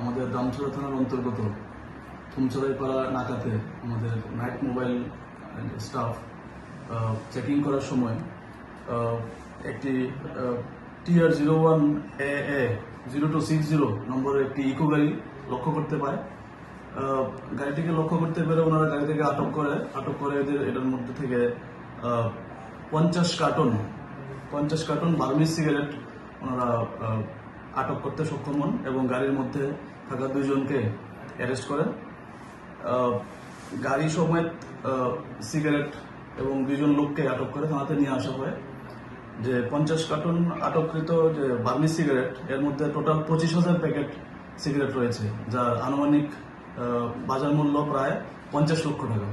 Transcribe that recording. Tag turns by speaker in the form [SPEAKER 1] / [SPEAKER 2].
[SPEAKER 1] আমাদের দামছড়া থানার অন্তর্গত থুমছড়াইপাড়া নাকাতে আমাদের নাইট মোবাইল স্টাফ চেকিং করার সময় একটি TR zero one A A, zero two six zero নম্বরের একটি ইকো গাড়ি লক্ষ্য করতে পায় গাড়িটিকে লক্ষ্য করতে পেরে ওনারা গাড়িটিকে আটক করে আটক করে এদের, এটার মধ্যে থেকে পঞ্চাশ কার্টন পঞ্চাশ কার্টন বার্মিজ সিগারেট ওনারা আটক করতে সক্ষম হন এবং গাড়ির মধ্যে থাকা দুইজনকে অ্যারেস্ট করেন। গাড়ি সমেত সিগারেট এবং দুইজন লোককে আটক করে থানাতে নিয়ে আসা হয়। যে পঞ্চাশ কার্টন আটককৃত যে বার্মি সিগারেট, এর মধ্যে টোটাল পঁচিশ হাজার প্যাকেট সিগারেট রয়েছে, যার আনুমানিক বাজার মূল্য প্রায় পঞ্চাশ লক্ষ টাকা।